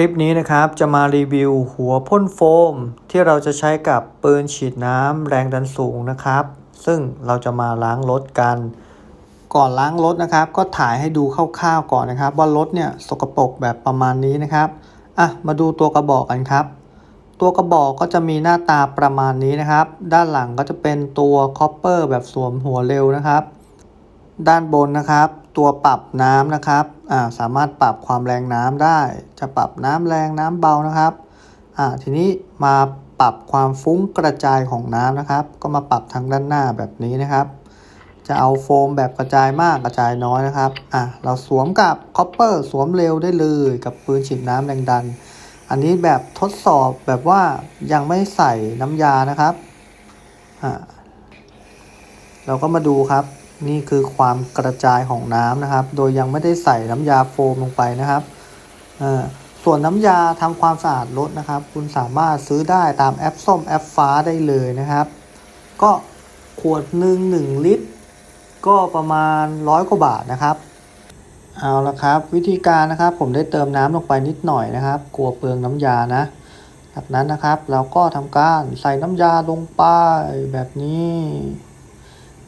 ลิปนี้นะครับ จะมารีวิวหัวพ่นโฟม ที่เราจะใช้กับปืนฉีดน้ำแรงดันสูงนะครับ ซึ่งเราจะมาล้างรถกัน ก่อนล้างรถนะครับ ก็ถ่ายให้ดูคร่าวๆก่อนนะครับ ว่ารถเนี่ยสกปรกแบบประมาณนี้นะครับอะมาดูตัวกระบอกกันครับ ตัวกระบอกก็จะมีหน้าตาประมาณนี้นะครับ ด้านหลังก็จะเป็นตัวคอปเปอร์แบบสวมหัวเร็วนะครับ ด้านบนนะครับ ตัวปรับน้ำนะครับอ่าสามารถปรับความแรงน้ำได้ จะปรับน้ำแรงน้ำเบานะครับอ่าทีนี้มาปรับความฟุ้งกระจายของน้ำนะครับ ก็มาปรับทางด้านหน้าแบบนี้นะครับ จะเอาโฟมแบบกระจายมากกระจายน้อยนะครับอะเราสวมกับคอปเปอร์สวมเร็วได้เลยกับปืนฉีดน้ำแรงดัน อันนี้แบบทดสอบแบบว่ายังไม่ใส่น้ำยานะครับอ่าเราก็มาดูครับ นี่คือความกระจายของน้ำนะครับ โดยยังไม่ได้ใส่น้ำยาโฟมลงไปนะครับส่วนน้ำยาทำความสะอาดรถนะครับ คุณสามารถซื้อได้ตามแอปส้มแอปฟ้าได้เลยนะครับ ก็ขวดหนึ่งหนึ่งลิตร ก็ประมาณร้อยกว่าบาทนะครับ เอาละครับ วิธีการนะครับ ผมได้เติมน้ำลงไปนิดหน่อยนะครับ กลัวเปลืองน้ำยานะจากนั้นนะครับ เราก็ทำการใส่น้ำยาลงไปแบบนี้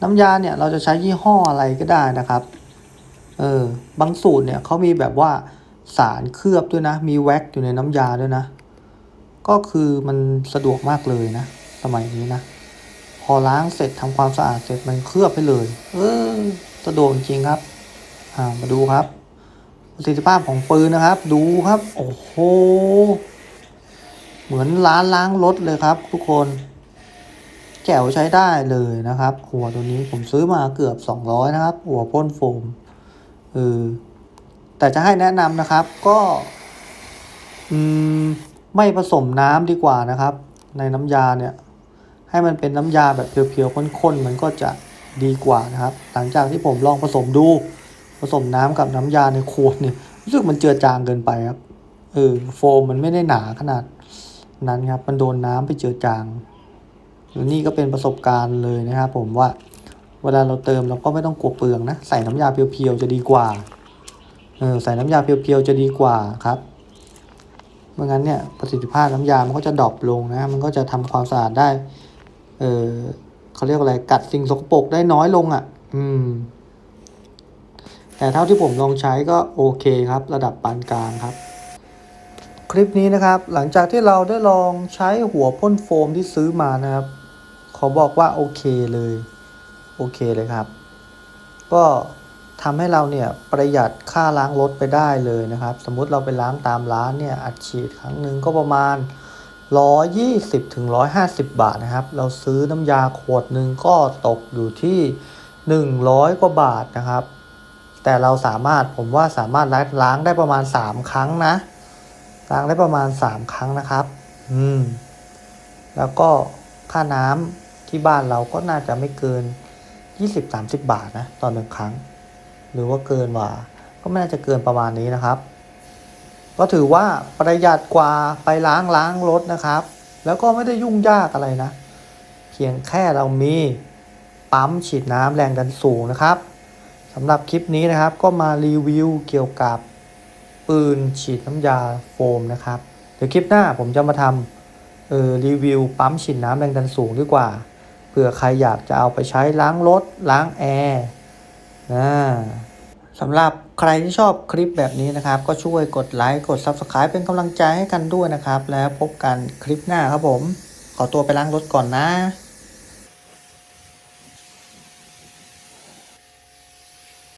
น้ำยาเนี่ยเราจะใช้ยี่ห้ออะไรก็ได้นะครับ เออบางสูตรเนี่ยเขามีแบบว่าสารเคลือบด้วยนะ มีแว็กอยู่ในน้ำยาด้วยนะ ก็คือมันสะดวกมากเลยนะ สมัยนี้นะ พอล้างเสร็จทำความสะอาดเสร็จมันเคลือบไปเลย เออสะดวกจริงครับ อ่ามาดูครับประสิทธิภาพของปืนนะครับ ดูครับ โอ้โห เหมือนร้านล้างรถเลยครับ ทุกคน แจ๋วใช้ได้เลยนะครับ หัวตัวนี้ผมซื้อมาเกือบ 200 นะครับ หัวพ่นโฟมเออแต่จะให้แนะนำนะครับก็อืมไม่ผสมน้ำดีกว่านะครับ ในน้ำยาเนี่ย ให้มันเป็นน้ำยาแบบเพียวๆข้นๆมันก็จะดีกว่านะครับ หลังจากที่ผมลองผสมดูผสมน้ำกับน้ำยาในขวดเนี่ยรู้สึกมันเจือจางเกินไปครับเออโฟมมันไม่ได้หนาขนาดนั้นครับ มันโดนน้ำไปเจือจาง นี่ก็เป็นประสบการณ์เลยนะครับผมว่าเวลาเราเติมเราก็ไม่ต้องกลัวเปลืองนะ ใส่น้ำยาเพียวๆจะดีกว่าเออใส่น้ำยาเพียวๆจะดีกว่าครับเมื่องั้นเนี่ยประสิทธิภาพน้ำยามันก็จะดรอปลงนะ มันก็จะทำความสะอาดได้ เออเขาเรียกอะไรกัดสิ่งสกปรกได้น้อยลงอะ่ะ อืม แต่เท่าที่ผมลองใช้ก็โอเคครับ ระดับปานกลางครับ คลิปนี้นะครับ หลังจากที่เราได้ลองใช้หัวพ่นโฟมที่ซื้อมานะครับ ขอบอกว่าโอเคเลยโอเคเลยครับ ก็ทำให้เราเนี่ยประหยัดค่าล้างรถไปได้เลยนะครับ สมมุติเราไปล้างตามร้านเนี่ยอัดฉีดครั้งหนึ่งก็ประมาณ 120ถึง150 บาทนะครับ เราซื้อน้ำยาขวดหนึ่งก็ตกอยู่ที่ 100 กว่าบาทนะครับ แต่เราสามารถผมว่าสามารถล้างได้ประมาณ 3 ครั้งนะ ล้างได้ประมาณ 3 ครั้งนะครับ อืม แล้วก็ค่าน้ำ ที่บ้านเราก็น่าจะไม่เกิน 20-30 บาทนะต่อหนึ่งครั้ง หรือว่าเกินกว่าก็ไม่น่าจะเกินประมาณนี้นะครับ ก็ถือว่าประหยัดกว่าไปล้างล้างรถนะครับ แล้วก็ไม่ได้ยุ่งยากอะไรนะ เพียงแค่เรามีปั๊มฉีดน้ำแรงดันสูงนะครับสำหรับคลิปนี้นะครับก็มารีวิวเกี่ยวกับปืนฉีดน้ำยาโฟมนะครับ เดี๋ยวคลิปหน้าผมจะมาทำเออรีวิวปั๊มฉีดน้ำแรงดันสูงดีกว่า เผื่อใครอยากจะเอาไปใช้ล้างรถล้างแอร์นะสำหรับใครที่ชอบคลิปแบบนี้นะครับ ก็ช่วยกดไลค์กด Subscribe เป็นกำลังใจให้กันด้วยนะครับ แล้วพบกันคลิปหน้าครับผม ขอตัวไปล้างรถก่อนนะ